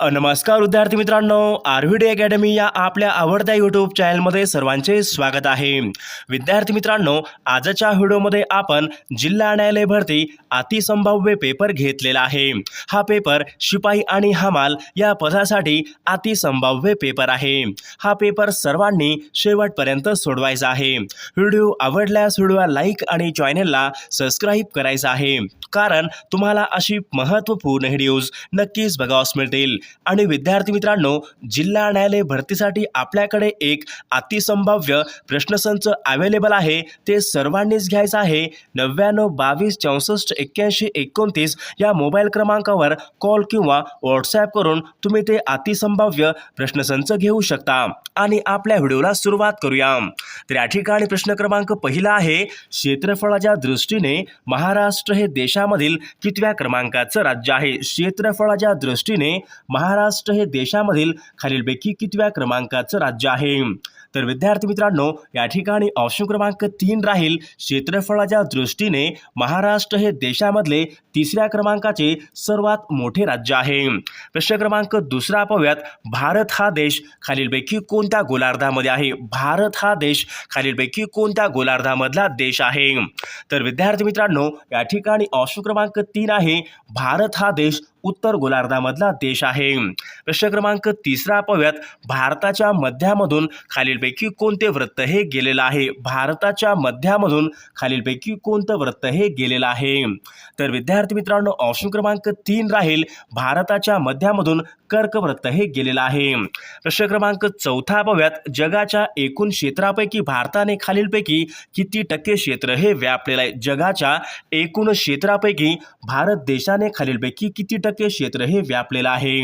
नमस्कार विद्यार्थी मित्रांनो आरव्हीडी अकॅडमी या आपल्या आवडत्या यूट्यूब चॅनलमध्ये सर्वांचे स्वागत आहे. विद्यार्थी मित्रांनो आजच्या व्हिडिओमध्ये आपण जिल्हा न्यायालय भरती अतिसंभाव्य पेपर घेतलेला आहे. हा पेपर शिपाई आणि हमाल या पदासाठी अतिसंभाव्य पेपर आहे. हा पेपर सर्वांनी शेवटपर्यंत सोडवायचा आहे. व्हिडिओ आवडल्यास व्हिडिओला लाईक आणि चॅनेलला सबस्क्राईब करायचा आहे. कारण तुम्हाला अशी महत्त्वपूर्ण व्हिडिओज नक्कीच बघावस मिळतील. आणि विद्यार्थी मित्रांनो जिल्हा न्यायालय भरतीसाठी आपल्याकडे एक अतिसंभाव्य प्रश्नसंच अवेलेबल आहे. ते सर्वांनीच घ्यायचं आहे. नव्याण्णव बावीस चौसष्ट एक्क्याऐंशी एकोणतीस या मोबाईल क्रमांकावर कॉल किंवा व्हॉट्सॲप करून तुम्ही ते अतिसंभाव्य प्रश्नसंच घेऊ शकता. आणि आपल्या व्हिडिओला सुरुवात करूया. तर या ठिकाणी प्रश्न क्रमांक पहिला आहे. क्षेत्रफळाच्या दृष्टीने महाराष्ट्र हे देशामधील कितव्या क्रमांकाचं राज्य आहे? क्षेत्रफळाच्या दृष्टीने महाराष्ट्र हे देशामधील खालीलपैकी कितव्या क्रमांकाचं राज्य आहे? तर विद्यार्थी मित्रांनो या ठिकाणी ऑप्शन क्रमांक तीन राहील. क्षेत्रफळाच्या दृष्टीने महाराष्ट्र हे देशामधले तिसऱ्या क्रमांकाचे सर्वात मोठे राज्य आहे. प्रश्न क्रमांक दुसरा पाहूयात. भारत हा देश खालीलपैकी कोणत्या गोलार्धामध्ये आहे? भारत हा देश खालीलपैकी कोणत्या गोलार्धामधला देश आहे? तर विद्यार्थी मित्रांनो या ठिकाणी ऑप्शन क्रमांक तीन आहे. भारत हा देश उत्तर गोलार्धामधला देश आहे. प्रश्न क्रमांक तिसरा पाहूयात. भारताच्या मध्यामधून खालीलपैकी कोणते वृत्त हे गेलेलं आहे? भारताच्या मध्यामधून खालीलपैकी कोणतं वृत्त हे गेलेलं आहे? तर विद्यार्थी मित्रांनो ऑप्शन क्रमांक तीन राहील. भारताच्या मध्यामधून कर्कवृत्त हे गेलेलं आहे. प्रश्न क्रमांक चौथा पाहूयात जगाच्या एकूण क्षेत्रापैकी भारताने खालीलपैकी किती टक्के क्षेत्र हे व्यापलेलं आहे? जगाच्या एकूण क्षेत्रापैकी भारत देशाने खालीलपैकी किती टक्के क्षेत्र हे व्यापलेलं आहे?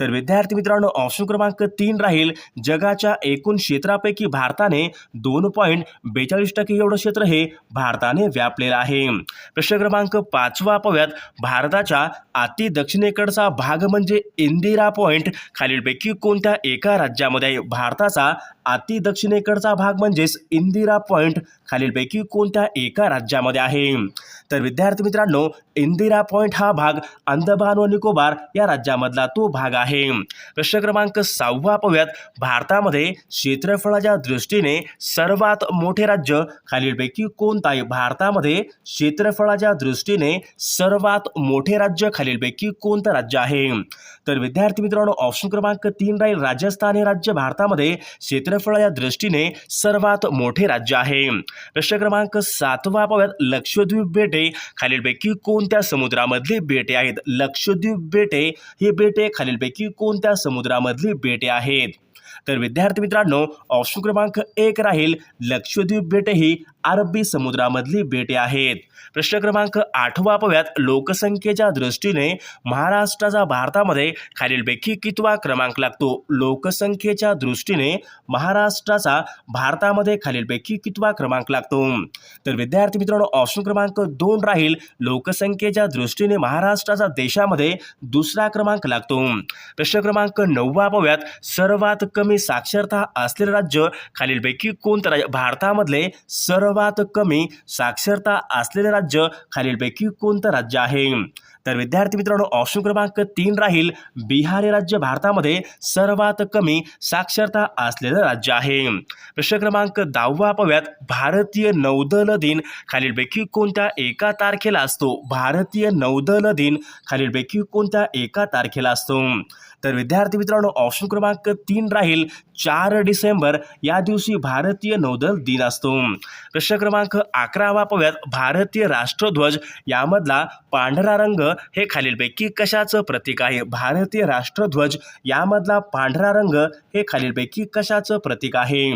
तर विद्यार्थी मित्रांनो ऑप्शन क्रमांक तीन राहील. जगाच्या एकूण क्षेत्रापैकी भारताने दोन पॉईंट बेचाळीस टक्के एवढं क्षेत्र हे भारताने व्यापलेलं आहे. प्रश्न क्रमांक पाचवा पाहूयात भारताच्या अति दक्षिणेकडचा भाग म्हणजे इंदिरा पॉईंट खालीलपैकी कोणत्या एका राज्यामध्ये भारताचा अति दक्षिणेकडचा भाग म्हणजेच इंदिरा पॉईंट खालीलपैकी कोणत्या एका राज्यामध्ये आहे? तर विद्यार्थी मित्रांनो इंदिरा पॉईंट हा भाग अंदमान व निकोबार या राज्यामधला तो भाग आहे. प्रश्न क्रमांक सहावा पाहूयात. भारतामध्ये क्षेत्रफळाच्या दृष्टीने सर्वात मोठे राज्य खालीलपैकी कोणतं आहे? भारतामध्ये क्षेत्रफळाच्या दृष्टीने सर्वात मोठे राज्य खालीलपैकी कोणतं राज्य आहे? तर विद्यार्थी मित्रांनो ऑप्शन क्रमांक तीन राहील. राजस्थान हे राज्य भारतामध्ये क्षेत्र क्षेत्रफळाच्या दृष्टीने सर्वात मोठे राज्य आहे. प्रश्न क्रमांक सातवा पाहूयात. लक्षद्वीप बेटे खालीलपैकी कोणत्या समुद्रामधली बेटे आहेत? लक्षद्वीप बेटे ही बेटे खालीलपैकी कोणत्या समुद्रामधली बेटे आहेत? तर विद्यार्थी मित्रांनो ऑप्शन क्रमांक एक राहील. लक्षद्वीप बेटे ही अरबी समुद्रामधली बेटे आहेत. प्रश्न क्रमांक आठवा पाहूयात. लोकसंख्येच्या दृष्टीने महाराष्ट्राचा भारतामध्ये खालीलपैकी कितवा क्रमांक लागतो? लोकसंख्येच्या दृष्टीने महाराष्ट्राचा भारतामध्ये खालीलपैकी कितवा क्रमांक लागतो? तर विद्यार्थी मित्रांनो ऑप्शन क्रमांक दोन राहील. लोकसंख्येच्या दृष्टीने महाराष्ट्राचा देशामध्ये दुसरा क्रमांक लागतो. प्रश्न क्रमांक नववा पाहूयात. सर्वात कमी साक्षरता असलेले राज्य खालीलपैकी कोणतं राज्य? भारतामधले सर्व सर्वात कमी साक्षरता असलेले राज्य खालीलपैकी कोणतं राज्य आहे? तर विद्यार्थी मित्रांनो ऑप्शन क्रमांक तीन राहील बिहार हे राज्य भारतामध्ये सर्वात कमी साक्षरता असलेलं राज्य आहे. प्रश्न क्रमांक दहावा पव्यात भारतीय नौदल दिन खालीलपैकी कोणत्या एका तारखेला असतो? भारतीय नौदल दिन खालीलपैकी कोणत्या एका तारखेला असतो? तर विद्यार्थी मित्रांनो ऑप्शन क्रमांक तीन राहील चार डिसेंबर. या दिवशी भारतीय नौदल दिन असतो. प्रश्न क्रमांक अकरावा पाहूयात भारतीय राष्ट्रध्वज यामधला पांढरा रंग हे खालीलपैकी कशाचं प्रतीक आहे? भारतीय राष्ट्रध्वज यामधला पांढरा रंग हे खालीलपैकी कशाचं प्रतीक आहे?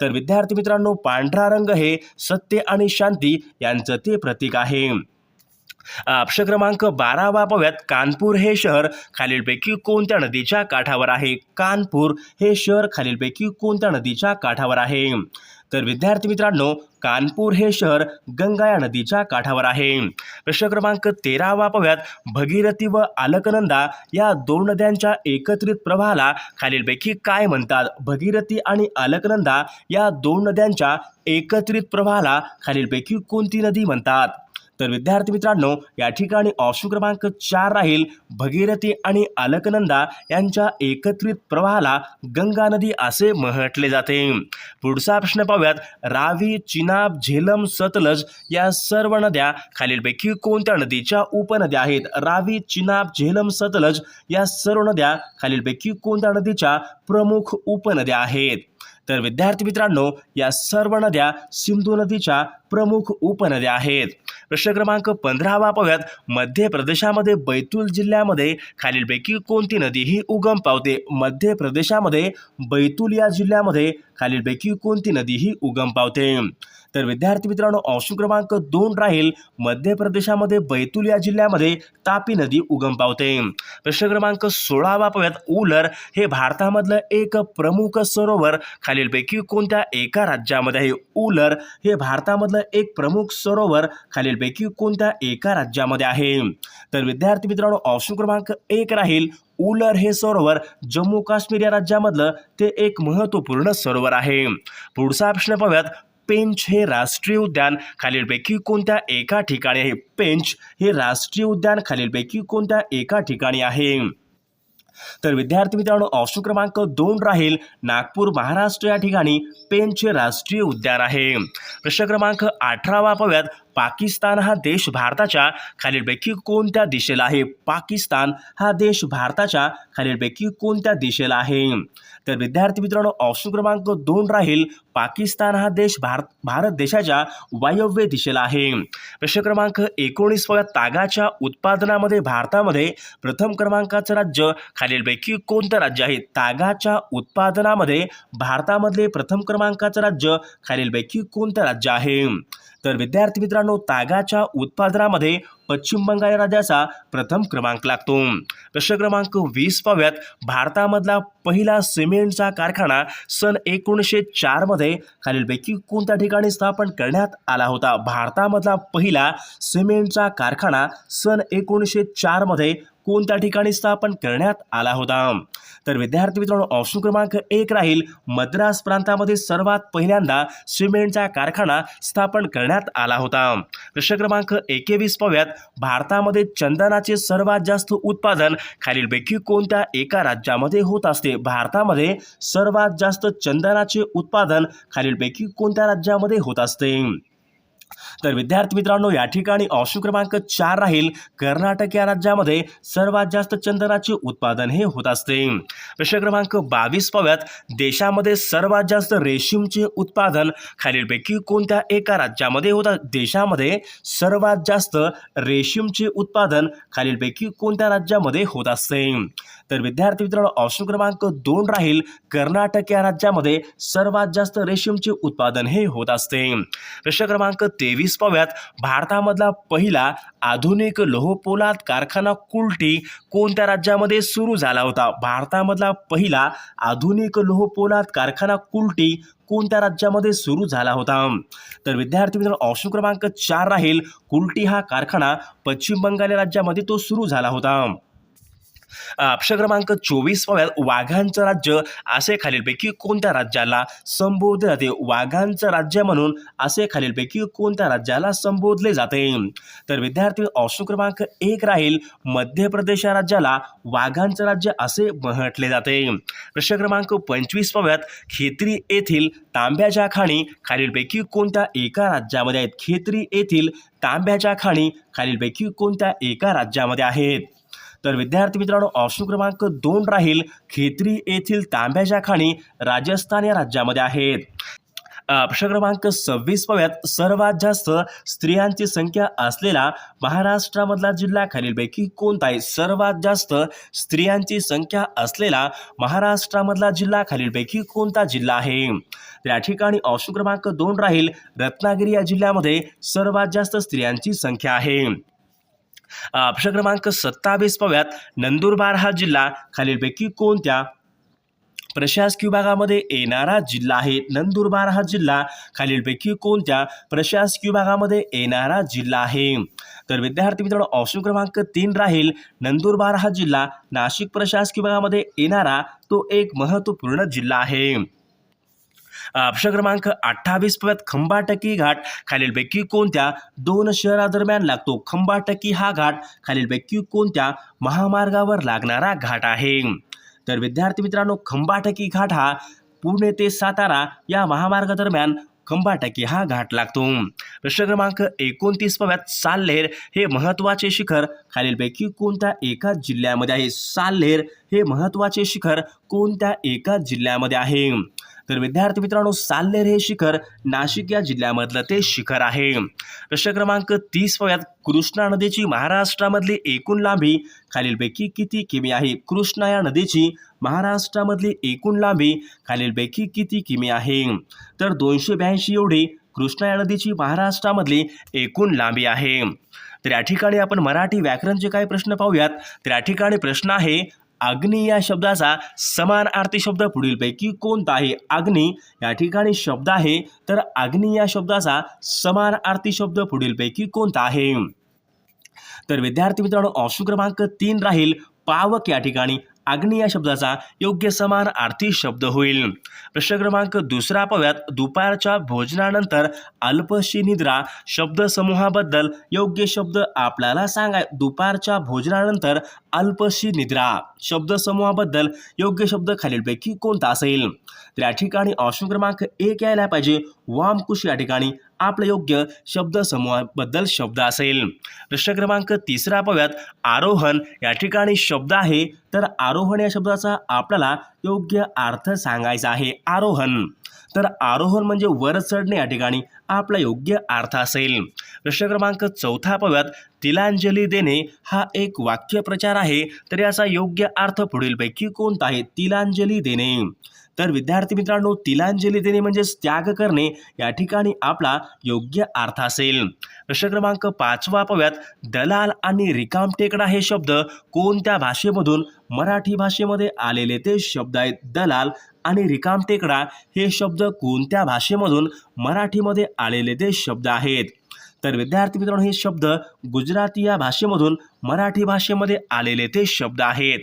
तर विद्यार्थी मित्रांनो पांढरा रंग हे सत्य आणि शांती यांचं ते प्रतीक आहे. अक्ष क्रमांक बारावा पव्यात कानपूर हे शहर खालीलपैकी कोणत्या नदीच्या काठावर आहे? कानपूर हे शहर खालीलपैकी कोणत्या नदीच्या काठावर आहे? तर विद्यार्थी मित्रांनो कानपूर हे शहर गंगा या नदीच्या काठावर आहे. प्रश्न क्रमांक तेरावा पव्यात भगीरथी व अलकनंदा या दोन नद्यांच्या एकत्रित प्रवाहाला खालीलपैकी काय म्हणतात? भगीरथी आणि अलकनंदा या दोन नद्यांच्या एकत्रित प्रवाहाला खालीलपैकी कोणती नदी म्हणतात? तर विद्यार्थी मित्रांनो या ठिकाणी ऑप्शन क्रमांक चार राहील भगीरथी आणि अलकनंदा यांच्या एकत्रित प्रवाहाला गंगा नदी असे म्हटले जाते. पुढचा प्रश्न पाहूयात. रावी चिनाब झेलम सतलज या सर्व नद्या खालीलपैकी कोणत्या नदीच्या उपनद्या आहेत? रावी चिनाब झेलम सतलज या सर्व नद्या खालीलपैकी कोणत्या नदीच्या प्रमुख उपनद्या आहेत? तर विद्यार्थी मित्रांनो या सर्व नद्या सिंधू नदीच्या प्रमुख उपनद्या आहेत. प्रश्न क्रमांक पंधरावा पाहूयात मध्य प्रदेशामध्ये बैतूल जिल्ह्यामध्ये खालीलपैकी कोणती नदी ही उगम पावते? मध्य प्रदेशामध्ये बैतूल या जिल्ह्यामध्ये खालीलपैकी कोणती नदी ही उगम पावते? तर विद्यार्थी मित्रांनो ऑप्शन क्रमांक दोन राहील. मध्य प्रदेशामध्ये बैतूल या जिल्ह्यामध्ये तापी नदी उगम पावते. प्रश्न क्रमांक सोळावा पाहूयात उलर हे भारतामधलं एक प्रमुख सरोवर. खालीलपैकी कोणत्या एका राज्यामध्ये आहे? उलर हे भारतामधलं एक प्रमुख सरोवर. खालीलपैकी कोणत्या एका राज्यामध्ये आहे? तर विद्यार्थी मित्रांनो ऑप्शन क्रमांक एक राहील. उलर हे सरोवर जम्मू काश्मीर या राज्यामधलं ते एक महत्त्वपूर्ण सरोवर आहे. पुढचा प्रश्न पाहूयात. पेंच हे राष्ट्रीय उद्यान. खालीलपैकी कोणत्या एका ठिकाणी आहे? पेंच हे राष्ट्रीय उद्यान. खालीलपैकी कोणत्या एका ठिकाणी आहे? तर विद्यार्थी मित्रांनो ऑप्शन क्रमांक दोन राहील. नागपूर महाराष्ट्र या ठिकाणी पेंच हे राष्ट्रीय उद्यान आहे. प्रश्न क्रमांक अठरावा पाहूयात. पाकिस्तान हा देश भारताच्या खालीलपैकी कोणत्या दिशेला आहे? पाकिस्तान हा देश भारताच्या खालीलपैकी कोणत्या दिशेला आहे? तर विद्यार्थी मित्रांनो ऑप्शन क्रमांक दोन राहील. पाकिस्तान हा देश भारत भारत देशाच्या वायव्य दिशेला आहे. प्रश्न क्रमांक एकोणीस तागाच्या उत्पादनामध्ये भारतामध्ये प्रथम क्रमांकाचं राज्य खालीलपैकी कोणतं राज्य आहे? तागाच्या उत्पादनामध्ये भारतामधले प्रथम क्रमांकाचं राज्य खालीलपैकी कोणतं राज्य आहे? तर विद्यार्थी मित्रांनो तागाच्या उत्पादनामध्ये पश्चिम बंगाल या राज्याचा प्रथम क्रमांक लागतो. प्रश्न क्रमांक वीस पाव्यात भारतामधला पहिला सिमेंटचा कारखाना सन एकोणीसशे चारमध्ये खालीलपैकी कोणत्या ठिकाणी स्थापन करण्यात आला होता? भारतामधला पहिला सिमेंटचा कारखाना सन एकोणीसशे चारमध्ये कोणत्या ठिकाणी स्थापन करण्यात आला होता? तर विद्यार्थी मित्रांनो ऑप्शन क्रमांक एक राहील. मद्रास प्रांतामध्ये सर्वात पहिल्यांदा सिमेंटचा कारखाना स्थापन करण्यात आला होता. प्रश्न क्रमांक एकेवीस पाहूयात. भारतामध्ये चंदनाचे सर्वात जास्त उत्पादन खालीलपैकी कोणत्या एका राज्यामध्ये होत असते? भारतामध्ये सर्वात जास्त चंदनाचे उत्पादन खालीलपैकी कोणत्या राज्यामध्ये होत असते? तर विद्यार्थी मित्रांनो या ठिकाणी ऑप्शन क्रमांक चार राहील. कर्नाटक या राज्यामध्ये सर्वात जास्त चंदनाचे उत्पादन हे होत असते. प्रश्न क्रमांक बावीस पाव्यात देशामध्ये सर्वात जास्त रेशीमचे उत्पादन खालीलपैकी कोणत्या एका राज्यामध्ये होतात देशामध्ये सर्वात जास्त रेशीमचे उत्पादन खालीलपैकी कोणत्या राज्यामध्ये होत असते? तर विद्यार्थी मित्रांनो ऑप्शन क्रमांक दोन राहील कर्नाटक या राज्यामध्ये सर्वात जास्त रेशीमचे उत्पादन हे होत असते. प्रश्न क्रमांक तेवीस पाव्यात भारतामधला पहिला आधुनिक लोहपोलाद कारखाना कुलटी कोणत्या राज्यामध्ये सुरू झाला होता? भारतामधला पहिला आधुनिक लोहपोलाद कारखाना कुलटी कोणत्या राज्यामध्ये सुरू झाला होता? तर विद्यार्थी मित्रांनो ऑप्शन क्रमांक चार राहील. कुलटी हा कारखाना पश्चिम बंगाल राज्यामध्ये तो सुरू झाला होता. प्रश्न क्रमांक चोवीस पाव्यात वाघांचं राज्य असे खालीलपैकी कोणत्या राज्याला संबोधले जाते? वाघांचं राज्य म्हणून असे खालीलपैकी कोणत्या राज्याला संबोधले जाते? तर विद्यार्थी ऑप्शन क्रमांक एक राहील. मध्य प्रदेश या राज्याला वाघांचं राज्य असे म्हटले जाते. प्रश्न क्रमांक पंचवीस पाहूयात खेत्री येथील तांब्याच्या खाणी खालीलपैकी कोणत्या एका राज्यामध्ये आहेत? खेत्री येथील तांब्याच्या खाणी खालीलपैकी कोणत्या एका राज्यामध्ये आहेत? तर विद्यार्थी मित्रांनो ऑप्शन क्रमांक दोन राहील खेत्री येथील तांब्याच्या खाणी राजस्थान या राज्यामध्ये आहेत. प्रश्न क्रमांक सव्वीस पाव्यात सर्वात जास्त स्त्रियांची संख्या असलेला महाराष्ट्रामधला जिल्हा खालीलपैकी कोणता आहे? सर्वात जास्त स्त्रियांची संख्या असलेला महाराष्ट्रामधला जिल्हा खालीलपैकी कोणता जिल्हा आहे? या ठिकाणी ऑप्शन क्रमांक दोन राहील रत्नागिरी या जिल्ह्यामध्ये सर्वात जास्त स्त्रियांची संख्या आहे. प्रश्न क्रमांक सत्तावीस पाव्यात नंदुरबार हा जिल्हा खालीलपैकी कोणत्या प्रशासकीय विभागामध्ये येणारा जिल्हा आहे? नंदुरबार हा जिल्हा खालीलपैकी कोणत्या प्रशासकीय विभागामध्ये येणारा जिल्हा आहे? तर विद्यार्थी मित्रांनो ऑप्शन क्रमांक तीन राहील. नंदुरबार हा जिल्हा नाशिक प्रशासकीय विभागामध्ये येणारा तो एक महत्त्वपूर्ण जिल्हा आहे. प्रश्न क्रमांक अठ्ठावीस पाहूयात खंबाटकी घाट. खालीलपैकी कोणत्या दोन शहरादरम्यान लागतो? खंबाटकी हा घाट. खालीलपैकी कोणत्या महामार्गावर लागणारा घाट आहे? तर विद्यार्थी मित्रांनो खंबाटकी घाट हा पुणे ते सातारा या महामार्गादरम्यान खंबाटकी हा घाट लागतो. प्रश्न क्रमांक एकोणतीस पव्यात साल्हेर हे महत्त्वाचे शिखर. खालीलपैकी कोणत्या एका जिल्ह्यामध्ये आहे? साल्हेर हे महत्त्वाचे शिखर कोणत्या एका जिल्ह्यामध्ये आहे? तर विद्यार्थी मित्रांनो साल्लेर हे शिखर नाशिक या जिल्ह्यामधलं ते शिखर आहे. प्रश्न क्रमांक तीस वयात कृष्णा नदीची महाराष्ट्रामधली एकूण लांबी खालीलपैकी किती किमी आहे? कृष्णा या नदीची महाराष्ट्रामधली एकूण लांबी खालीलपैकी किती किमी आहे? तर दोनशे ब्याऐंशी एवढी कृष्णा या नदीची महाराष्ट्रामधली एकूण लांबी आहे. तर या ठिकाणी आपण मराठी व्याकरणचे काही प्रश्न पाहूयात. तर या ठिकाणी प्रश्न आहे अग्नी या शब्दाचा समान अर्थी शब्द पुढीलपैकी कोणता आहे? अग्नी या ठिकाणी शब्द आहे. तर अग्नी या शब्दाचा समान अर्थी शब्द पुढीलपैकी कोणता आहे? तर विद्यार्थी मित्रांनो ऑप्शन क्रमांक तीन राहील. पावक या ठिकाणी अग्नी या शब्दाचा योग्य समान आर्थी शब्द होईल. प्रश्न क्रमांक दुसरा पाव्यात दुपारच्या भोजनानंतर अल्पशी निद्रा शब्दसमूहाबद्दल योग्य शब्द आपल्याला सांगाय दुपारच्या भोजनानंतर अल्पशी निद्रा शब्दसमूहाबद्दल योग्य शब्द खालीलपैकी कोणता असेल? तर या ठिकाणी ऑप्शन क्रमांक एक यायला पाहिजे. वामकुश या ठिकाणी आपलं योग्य शब्दसमूहाबद्दल शब्द असेल. प्रश्न क्रमांक तिसरा पाव्यात आरोहण या ठिकाणी शब्द आहे. तर आरोहण या शब्दाचा आपल्याला योग्य अर्थ सांगायचा आहे. आरोहण. तर आरोहण म्हणजे वर चढणे या ठिकाणी आपला योग्य अर्थ असेल. प्रश्न क्रमांक चौथा पाव्यात तिलांजली देणे हा एक वाक्यप्रचार आहे. तर याचा योग्य अर्थ पुढीलपैकी कोणता आहे? तिलांजली देणे. तर विद्यार्थी मित्रांनो तिलांजली देणे म्हणजेच त्याग करणे या ठिकाणी आपला योग्य अर्थ असेल. प्रश्न क्रमांक पाचवा पव्यात दलाल आणि रिकामटेकडा हे शब्द कोणत्या भाषेमधून मराठी भाषेमध्ये आलेले? ते शब्द आहेत दलाल आणि रिकामटेकडा हे शब्द कोणत्या भाषेमधून मराठीमध्ये आलेले? ते शब्द आहेत. तर विद्यार्थी मित्रांनो हे शब्द गुजराती या भाषेमधून मराठी भाषेमध्ये आलेले ते शब्द आहेत.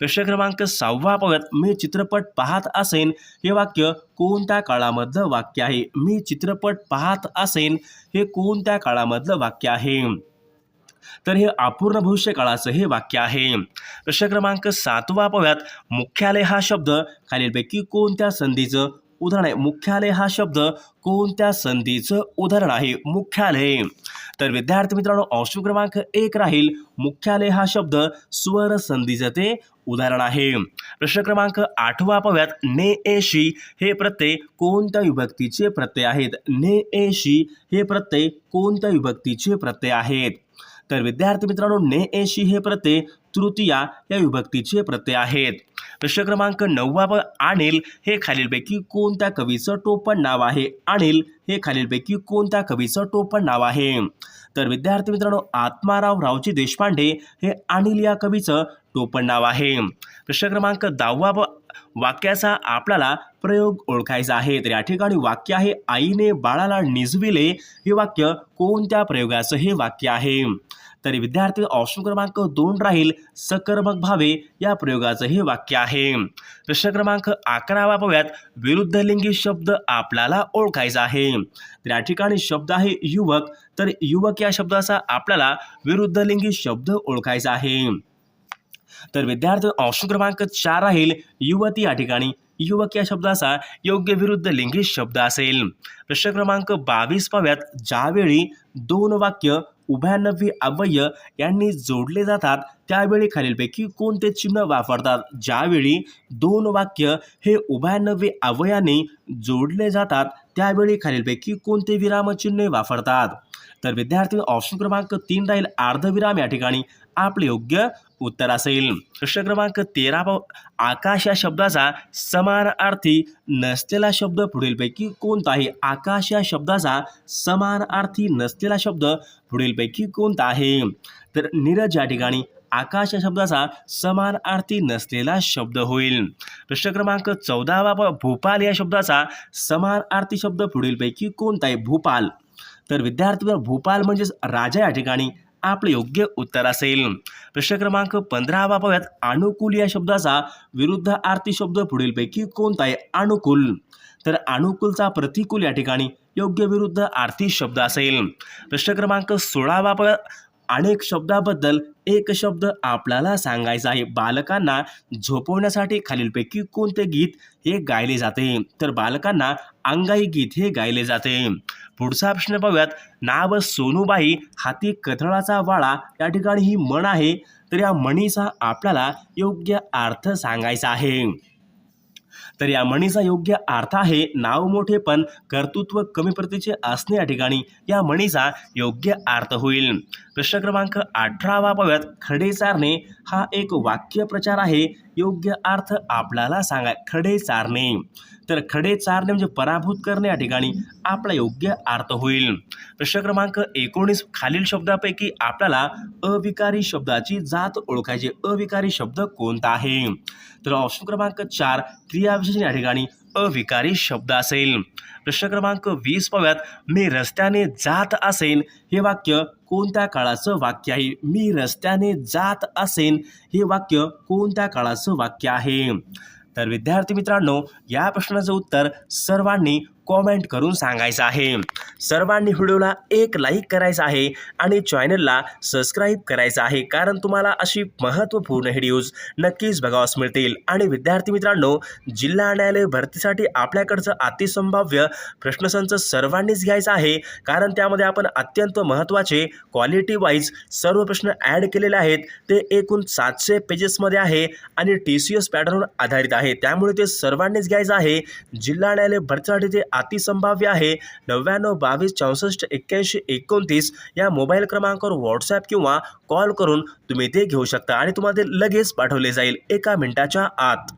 प्रश्न क्रमांक सहावा पाहूयात. मी चित्रपट पाहत असेन हे वाक्य कोणत्या काळामधलं वाक्य आहे? मी चित्रपट पाहत असेन हे कोणत्या काळामधलं वाक्य आहे? तर हे अपूर्ण भविष्य काळाचं हे वाक्य आहे. प्रश्न क्रमांक सातवा पाहूयात. मुख्यालय हा शब्द खालीलपैकी कोणत्या संधीचं उदाहरण आहे? मुख्यालय हा शब्द कोणत्या संधीचं उदाहरण आहे? मुख्यालय. तर विद्यार्थी मित्रांनो ऑप्शन क्रमांक एक राहील. मुख्यालय हा शब्द स्वर संधीचं ते उदाहरण आहे. प्रश्न क्रमांक आठवा पाहूयात. ने एशी हे प्रत्यय कोणत्या विभक्तीचे प्रत्यय आहेत? ने एशी हे प्रत्यय कोणत्या विभक्तीचे प्रत्यय आहेत? तर विद्यार्थी मित्रांनो ने एशी हे प्रत्यय तृतीया या विभक्तीचे प्रत्यय आहेत. प्रश्न क्रमांक नववा प- अनिल हे खालीलपैकी कोणत्या कवीचं टोपण नाव आहे? अनिल हे खालीलपैकी कोणत्या कवीचं टोपण नाव आहे? तर विद्यार्थी मित्रांनो आत्माराव रावजी देशपांडे हे अनिल या कवीचं टोपण नाव आहे. प्रश्न क्रमांक दहावा वाक्याचा आपल्याला प्रयोग ओळखायचा आहे. तर या ठिकाणी वाक्य आहे आईने बाळाला निजविले. हे वाक्य कोणत्या प्रयोगाचं हे वाक्य आहे? तरी विद्यार्थी ऑप्शन क्रमांक दोन राहील सकर्मक भावे. या प्रयोगाचं हे वाक्य आहे. प्रश्न क्रमांक अकरावा पाहूयात विरुद्धलिंगी शब्द आपल्याला ओळखायचा आहे. तर या ठिकाणी शब्द आहे युवक. तर युवक या शब्दाचा आपल्याला विरुद्धलिंगी शब्द ओळखायचा आहे. तर विद्यार्थी ऑप्शन क्रमांक चार राहील. युवती या ठिकाणी. युवक या शब्दाचा योग्य विरुद्ध लिंगी शब्द असेल. प्रश्न क्रमांक बावीस पाव्यात ज्यावेळी दोन वाक्य उभयानवी अवय यांनी जोडले जातात. त्यावेळी खालीलपैकी कोणते चिन्ह वापरतात? ज्यावेळी दोन वाक्य हे उभयानवी अवयाने जोडले जातात त्यावेळी खालीलपैकी कोणते विरामचिन्हे वापरतात? तर विद्यार्थी ऑप्शन क्रमांक तीन राहील अर्धविराम या ठिकाणी. आपले योग्य उत्तर असेल. प्रश्न क्रमांक तेरा आकाश या शब्दाचा समानार्थी नसलेला शब्द पुढीलपैकी कोणता आहे? आकाश या शब्दाचा समानार्थी नसलेला शब्द पुढीलपैकी कोणता आहे? तर नीरज या ठिकाणी आकाश या शब्दाचा समानार्थी नसलेला शब्द होईल. प्रश्न क्रमांक चौदावा प- भोपाल या शब्दाचा समानार्थी शब्द पुढीलपैकी कोणता आहे? भूपाल. तर विद्यार्थी भूपाल म्हणजेच राजा या ठिकाणी आपलं योग्य उत्तर असेल. प्रश्न क्रमांक पंधरावा पाहूयात. अनुकूल या शब्दाचा विरुद्ध आरती शब्द पुढीलपैकी कोणता आहे? अनुकूल. तर अनुकूलचा प्रतिकूल या ठिकाणी योग्य विरुद्ध आर्थिक शब्द असेल. प्रश्न क्रमांक सोळावा प अनेक शब्दाबद्दल एक शब्द आपल्याला सांगायचा आहे. बालकांना झोपवण्यासाठी खालीलपैकी कोणते गीत हे गायले जाते? तर बालकांना अंगाई गीत हे गायले जाते. पुढचा प्रश्न पाहूयात. नाव सोनूबाई हाती कथळाचा वाळा या ठिकाणी ही म्हण आहे. तर या म्हणीचा आपल्याला योग्य अर्थ सांगायचा आहे. तर या म्हणीचा योग्य अर्थ आहे नाव मोठे पण कर्तृत्व कमी प्रतीचे असणे या ठिकाणी. या म्हणीचा योग्य अर्थ होईल. प्रश्न क्रमांक अठरावा पाहूयात. खडे चारणे हा एक वाक्यप्रचार आहे. योग्य अर्थ आपल्याला सांगा खडे चारणे. तर खडे चारणे म्हणजे पराभूत करणे या ठिकाणी आपला योग्य अर्थ होईल. प्रश्न क्रमांक एकोणीस खालील शब्दापैकी आपल्याला अविकारी शब्दाची जात ओळखायची. अविकारी शब्द कोणता आहे? तर ऑप्शन क्रमांक चार क्रियाविशेषण या ठिकाणी अविकारी शब्द असेल. प्रश्न क्रमांक वीस पाहूयात. मी रस्त्याने जात असेन हे वाक्य कोणत्या काळाचं वाक्य आहे? मी रस्त्याने जात असेन हे वाक्य कोणत्या काळाचं वाक्य आहे? तर विद्यार्थी मित्रांनो या प्रश्नाचं उत्तर सर्वांनी कॉमेंट करून सांगायचं आहे. सर्वांनी व्हिडिओला एक लाईक करायचं आहे आणि चॅनलला सबस्क्राईब करायचं आहे. कारण तुम्हाला अशी महत्त्वपूर्ण व्हिडिओज नक्कीच बघावास मिळतील. आणि विद्यार्थी मित्रांनो जिल्हा न्यायालय भरतीसाठी आपल्याकडचं अतिसंभाव्य प्रश्नसंच सर्वांनीच घ्यायचा आहे. कारण त्यामध्ये आपण अत्यंत महत्त्वाचे क्वालिटी वाईज सर्व प्रश्न ॲड केलेले आहेत. ते एकूण सातशे पेजेसमध्ये आहे आणि टी सी एस पॅटर्नवर आधारित आहे. त्यामुळे ते सर्वांनीच घ्यायचं आहे. जिल्हा न्यायालय भरतीसाठी ते अतिसंभाव्य आहे. नव्याण्णव बावीस चौसष्ट एक्क्याऐंशी एकोणतीस या मोबाईल क्रमांकावर व्हॉट्सॲप किंवा कॉल करून तुम्ही ते घेऊ शकता आणि तुम्हाला ते लगेच पाठवले जाईल एका मिनिटाच्या आत.